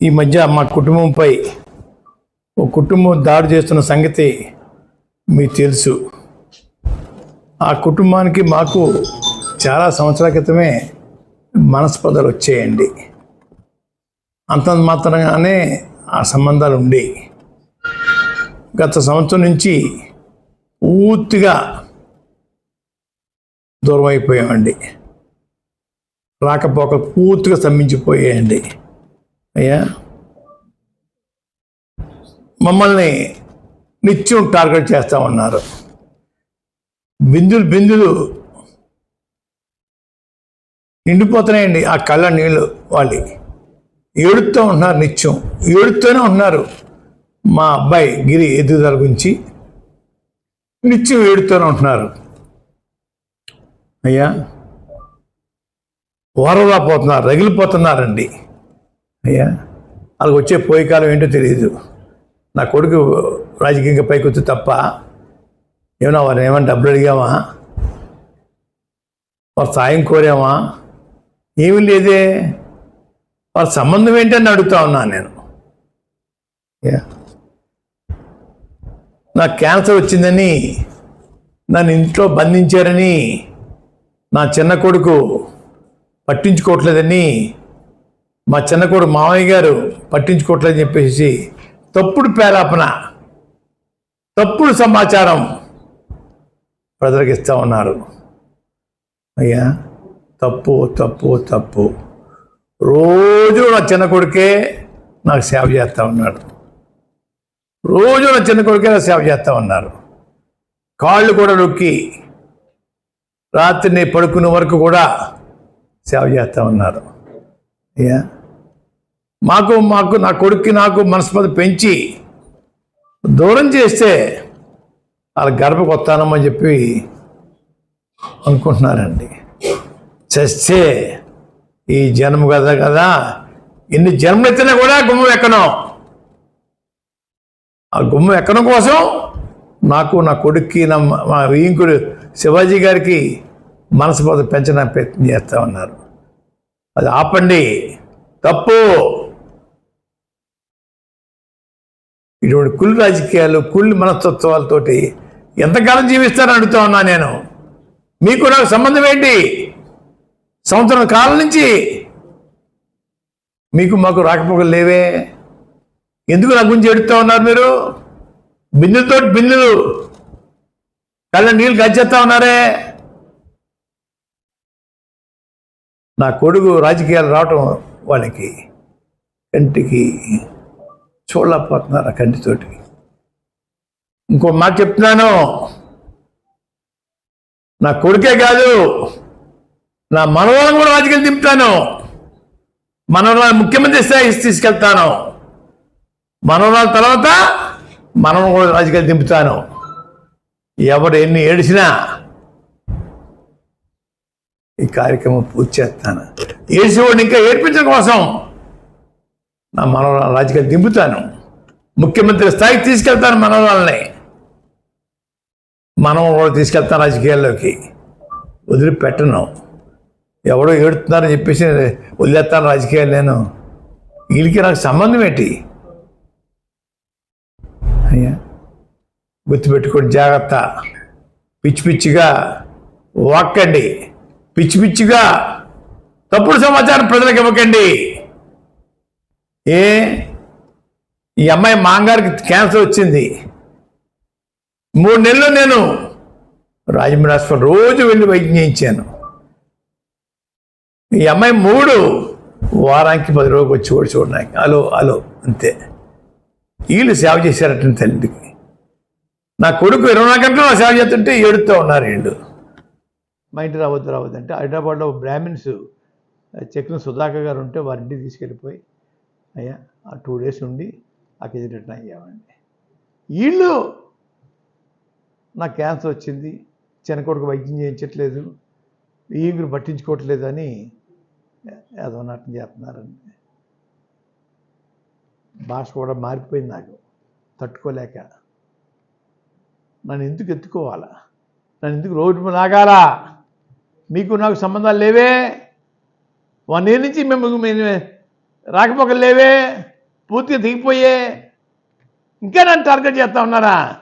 ఈ మధ్య మా కుటుంబంపై ఓ కుటుంబం దాడి చేస్తున్న సంగతి మీకు తెలుసు. ఆ కుటుంబానికి మాకు చాలా సంవత్సరాల క్రితమే మనస్పర్ధలు వచ్చేయండి. అంత మాత్రంగానే ఆ సంబంధాలు ఉండేవి గత సంవత్సరం నుంచి పూర్తిగా దూరం అయిపోయామండి రాకపోక పూర్తిగా స్తంభించిపోయాయండి. అయ్యా? మమ్మల్ని నిత్యం టార్గెట్ చేస్తూ ఉన్నారు బిందులు బిందులు నిండిపోతున్నాయండి ఆ కళ్ళ నీళ్ళు వాళ్ళు. ఏడుతూ ఉంటున్నారు నిత్యం. ఏడుతూనే ఉన్నారు మా అబ్బాయి గిరి ఎదుగుదల గురించి నిత్యం ఏడుతూనే ఉంటున్నారు. అయ్యా ఓరలా పోతున్నారు రగిలిపోతున్నారండి. అయ్యా? వాళ్ళకి వచ్చే పోయే కాలం ఏంటో తెలియదు నా కొడుకు రాజకీయంగా పైకి వచ్చి తప్ప ఏమన్నా వారిని ఏమైనా డబ్బులు అడిగామా వారు సాయం కోరామా ఏమీ లేదే. వారి సంబంధం ఏంటని అడుగుతా ఉన్నాను నేను. నాకు క్యాన్సర్ వచ్చిందని నన్ను ఇంట్లో బంధించారని నా చిన్న కొడుకు పట్టించుకోవట్లేదని మా చిన్న కొడు మామయ్య గారు పట్టించుకోవట్లేదని చెప్పేసి తప్పుడు పేరాపన తప్పుడు సమాచారం ప్రజలకు ఇస్తూ ఉన్నారు. అయ్యా తప్పు తప్పు తప్పు. రోజు నా చిన్న కొడుకే నాకు సేవ చేస్తూ ఉన్నాడు. రోజు నా చిన్న కొడుకే నాకు సేవ చేస్తూ ఉన్నారు. కాళ్ళు కూడా నొక్కి రాత్రిని పడుకునే వరకు కూడా సేవ చేస్తూ ఉన్నారు. అయ్యా మాకు మాకు నా కొడుక్కి నాకు మనస్పతి పెంచి దూరం చేస్తే వాళ్ళ గర్భకు వస్తానమని చెప్పి అనుకుంటున్నారండి. చస్తే ఈ జన్మ కదా కదా. ఎన్ని జన్మలెత్తినా కూడా గుమ్మం ఎక్కను. ఆ గుమ్మం ఎక్కడం కోసం నాకు నా కొడుక్కి నా మా వీంకుడు శివాజీ గారికి మనస్పతి పెంచడానికి ప్రయత్నం చేస్తా ఉన్నారు. అది ఆపండి. తప్పు. ఇటువంటి కుళ్ళు రాజకీయాలు కుళ్ళు మనస్తత్వాలతోటి ఎంతకాలం జీవిస్తారని అడుగుతా ఉన్నా నేను. మీకు నాకు సంబంధం ఏంటి? సంవత్సరం కాలం నుంచి మీకు మాకు రాకపోకలు లేవే. ఎందుకు నా గురించి ఎడుతూ ఉన్నారు మీరు? బిందుతో బిందులు. కళ్ళ నీళ్ళు గచ్చేస్తా ఉన్నారే. నా కొడుకు రాజకీయాలు రావటం వాళ్ళకి కంటికి చూడలేకపోతున్నారు ఆ కంటితోటి. ఇంకో మాట చెప్తున్నాను. నా కొడుకే కాదు నా మనవాళ్ళని కూడా రాజకీయాలు దింపుతాను. మనవరాలు ముఖ్యమంత్రి స్థాయి తీసుకెళ్తాను. మనవరాల తర్వాత మనం కూడా రాజకీయాలు దింపుతాను. ఎవరు ఎన్ని ఏడిచినా ఈ కార్యక్రమం పూర్తి చేస్తాను. ఏడిసేవాడిని ఇంకా ఏడ్పించడం కోసం నా మనవరాలు రాజకీయాలు దింపుతాను. ముఖ్యమంత్రి స్థాయికి తీసుకెళ్తాను మనవరాలని. మనం కూడా తీసుకెళ్తాను రాజకీయాల్లోకి. వదిలిపెట్టను. ఎవడో ఏడుతున్నారని చెప్పేసి వదిలేస్తాను రాజకీయాలు నేను. వీళ్ళకి నాకు సంబంధం ఏంటి? అయ్యా గుర్తుపెట్టుకోండి జాగ్రత్త. పిచ్చి పిచ్చిగా వాక్కండి. పిచ్చి పిచ్చిగా తప్పుడు సమాచారం ప్రజలకు ఇవ్వకండి. ఏ ఈ అమ్మాయి మాంగారికి క్యాన్సర్ వచ్చింది. మూడు నెలలు నేను రాజమండ్రి హాస్పిటల్ రోజు వెళ్ళి వైద్యం చేయించాను. ఈ అమ్మాయి మూడు వారానికి పది రోజులు వచ్చి కూడా చూడడానికి. అలో అలో అంతే. వీళ్ళు సేవ చేశారట తల్లికి. నా కొడుకు ఇరవై నాలుగు గంటలు నా సేవ చేస్తుంటే ఏడుతూ ఉన్నారు వీళ్ళు. మా ఇంటి రావద్దు రావద్దు అంటే హైదరాబాద్లో బ్రాహ్మిన్స్ చెక్కిన సుధాకర్ గారు ఉంటే వారి ఇంటికి తీసుకెళ్ళిపోయి అయ్యా ఆ టూ డేస్ ఉండి అక్కడ రిటర్న్ అయ్యామండి. వీళ్ళు నాకు క్యాన్సర్ వచ్చింది చిన్న కొడుకు వైద్యం చేయించట్లేదు ఈగురు పట్టించుకోవట్లేదు అని ఏదో నాటం చేస్తున్నారండి. భాష కూడా మారిపోయింది నాకు తట్టుకోలేక. నన్ను ఎందుకు ఎత్తుకోవాలా? నన్ను ఎందుకు రోడ్డు లాగాలా? మీకు నాకు సంబంధాలు లేవే? వన్ ఇయర్ నుంచి మేము మేము రాకపోకలు లేవే పూర్తిగా దిగిపోయే. ఇంకా నన్ను టార్గెట్ చేస్తా ఉన్నారా?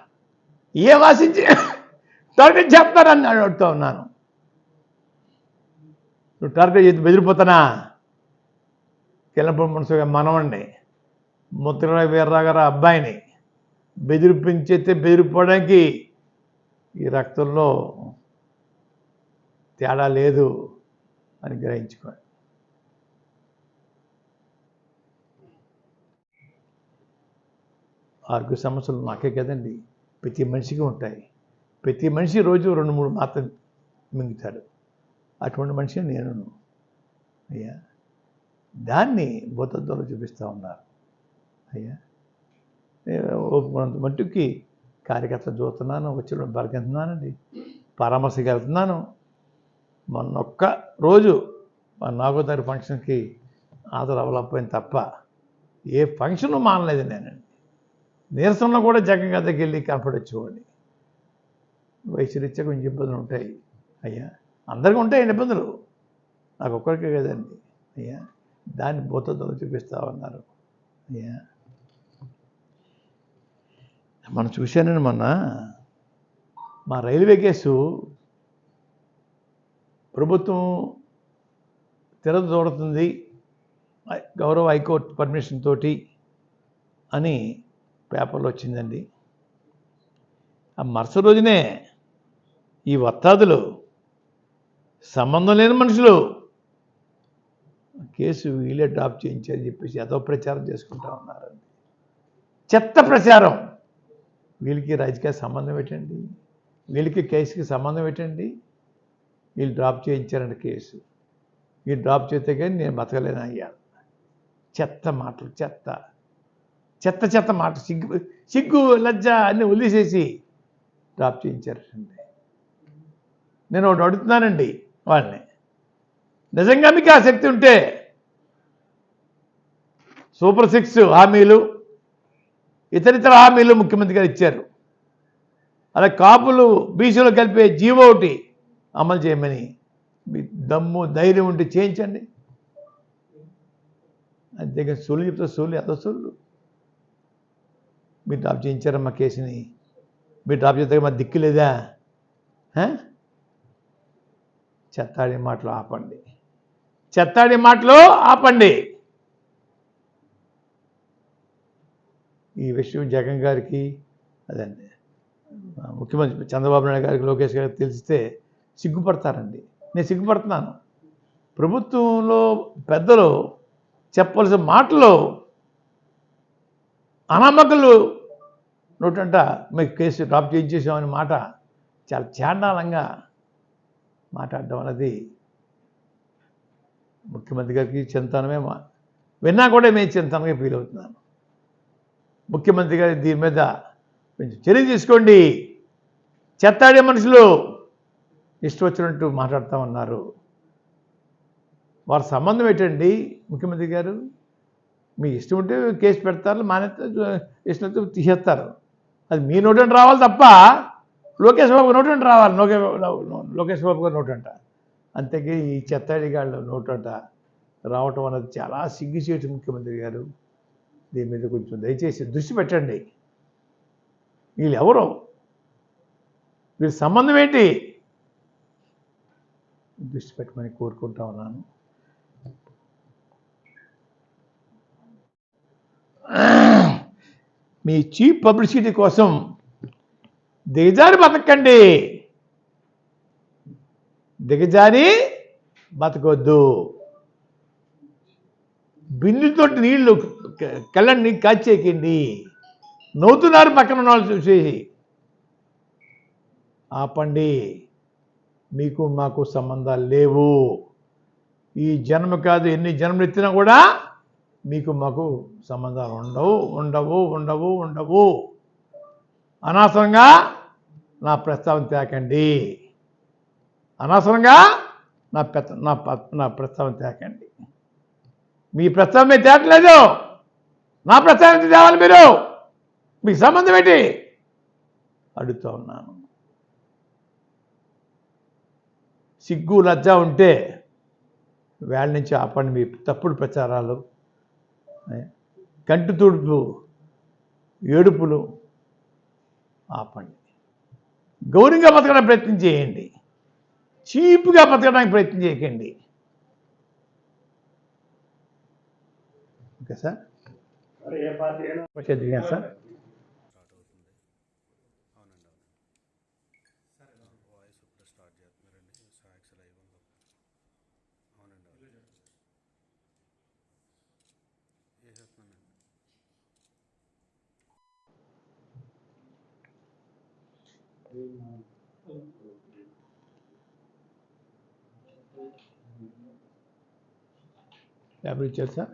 ఏ వాసించి టార్గెట్ చేస్తారని నేను అడుగుతూ ఉన్నాను. నువ్వు టార్గెట్ చేసి బెదిరిపోతానా? కిల్లపూడి మనసుగా మనవండి. ముద్ర వీర్రా గారు అబ్బాయిని బెదిరిపించేస్తే బెదిరిపోవడానికి ఈ రక్తంలో తేడా లేదు అని గ్రహించుకోండి. ఆరోగ్య సమస్యలు నాకే కదండి. ప్రతి మనిషికి ఉంటాయి. ప్రతి మనిషి రోజు రెండు మూడు మాత్రం మింగుతాడు. అటువంటి మనిషి నేను అయ్యా. దాన్ని భూతత్వంలో చూపిస్తూ ఉన్నారు. అయ్యా. నేను మట్టుకి కార్యకర్త చూస్తున్నాను వచ్చిన బలకెళ్తున్నానండి పరామర్శకి వెళ్తున్నాను. మొన్న ఒక్క రోజు మా నాగో తారీఖు ఫంక్షన్కి హాజరు తప్ప ఏ ఫంక్షన్ మానలేదు నేనండి. నీరసంలో కూడా జగన్ దగ్గరికి వెళ్ళి కనపడొచ్చేవాడిని. వయసు కొంచెం ఇబ్బందులు ఉంటాయి. అయ్యా అందరికీ ఉంటాయండి ఇబ్బందులు. నాకు ఒక్కరికే కదండి. అయ్యా దాన్ని భూతత్వంలో చూపిస్తామన్నారు అయ్యా మనం చూశానండి మొన్న మా రైల్వే కేసు ప్రభుత్వం తిరగ చూడుతుంది. గౌరవ హైకోర్టు పర్మిషన్ తోటి అని పేపర్లో వచ్చిందండి ఆ మరుసటి రోజునే ఈ వత్తాదులు సంబంధం లేని మనుషులు కేసు వీళ్ళే డ్రాప్ చేయించారని చెప్పేసి ఏదో ప్రచారం చేసుకుంటా ఉన్నారండి. చెత్త ప్రచారం. వీళ్ళకి రాజకీయ సంబంధం పెట్టండి వీళ్ళకి కేసుకి సంబంధం పెట్టండి వీళ్ళు డ్రాప్ చేయించారండి కేసు. వీళ్ళు డ్రాప్ చేస్తే కానీ నేను బతకలేను అయ్యాను చెత్త మాటలు చెత్త. చెత్త చెత్త మాట సిగ్గు సిగ్గు లజ్జ అన్ని వదిలేసేసి డ్రాప్ చేయించారండి నేను ఒకటి అడుగుతున్నానండి వాళ్ళని. నిజంగా మీకు ఆ శక్తి ఉంటే సూపర్ సిక్స్ హామీలు ఇతరితర హామీలు ముఖ్యమంత్రి గారు ఇచ్చారు. అలా కాపులు బీసీలో కలిపే జీవో ఒకటి అమలు చేయమని మీ దమ్ము ధైర్యం ఉంటే చేయించండి. అంతేగాని సూళ్ళు చెప్తే సూళ్ళు ఎంత సూళ్ళు మీరు డ్రాప్ చేయించారమ్మా కేసుని? మీరు డ్రాప్ చేస్తే మా దిక్కు లేదా? చెత్తాడి మాటలు ఆపండి. చెత్తాడి మాటలు ఆపండి. ఈ విషయం జగన్ గారికి అదండి. ముఖ్యమంత్రి చంద్రబాబు నాయుడు గారికి లోకేష్ గారికి తెలిస్తే సిగ్గుపడతారండి. నేను సిగ్గుపడుతున్నాను. ప్రభుత్వంలో పెద్దలు చెప్పవలసిన మాటలు అనామకులు నోటంట మీకు కేసు డ్రాప్ చేయించేసామని మాట చాలా చాండాలంగా మాట్లాడడం అనేది ముఖ్యమంత్రి గారికి చింతనమే మా విన్నా కూడా మేము చింతనగా ఫీల్ అవుతున్నాను ముఖ్యమంత్రి గారి దీని మీద కొంచెం చర్య తీసుకోండి. చెత్తాడే మనుషులు ఇష్టం వచ్చినట్టు మాట్లాడుతూ ఉన్నారు. వారి సంబంధం ఏంటండి ముఖ్యమంత్రి గారు? మీ ఇష్టం ఉంటే కేసు పెడతారు మానేస్తే ఇష్టంతో తీసేస్తారు. అది మీ నోటంట రావాలి తప్ప లోకేష్ బాబు నోటంట రావాలి. లోకే లోకేష్ బాబు గారు నోటంట. అంతేకి ఈ చెత్తాడిగాళ్ళు నోటంట. రావటం అనేది చాలా సిగ్గుచేటు ముఖ్యమంత్రి గారు. దీని మీద కొంచెం దయచేసి దృష్టి పెట్టండి. వీళ్ళు ఎవరు వీళ్ళ సంబంధం ఏంటి? దృష్టి పెట్టమని కోరుకుంటా ఉన్నాను. మీ చీప్ పబ్లిసిటీ కోసం దిగజారి బతకండి. దిగజారి బతకొద్దు. బిందుతో నీళ్ళు కళ్ళని కాచేకండి నవ్వుతున్నారు పక్కన ఉన్న వాళ్ళు చూసి. ఆపండి. మీకు మాకు సంబంధాలు లేవు. ఈ జన్మ కాదు ఎన్ని జన్మలు ఎత్తినా కూడా మీకు మాకు సంబంధాలు ఉండవు ఉండవు ఉండవు ఉండవు. అనవసరంగా నా ప్రస్తావన తేకండి. అనవసరంగా నా పెద్ద నా ప- నా ప్రస్తావన తేకండి. మీ ప్రస్తావన మీరు తేటలేదు. నా ప్రస్తావన తేవాలి మీరు. మీకు సంబంధం ఏంటి? అడుగుతూ ఉన్నాను. సిగ్గు లజ్జ ఉంటే వేళ నుంచి ఆపండి మీ తప్పుడు ప్రచారాలు. కంటి తుడుపు ఏడుపులు ఆపండి. గౌరవంగా బతకడానికి ప్రయత్నం చేయండి. చీప్గా బతకడానికి ప్రయత్నం చేయకండి. Okay sir. సార్. ట్యాబ్లెట్ ఇచ్చారు సార్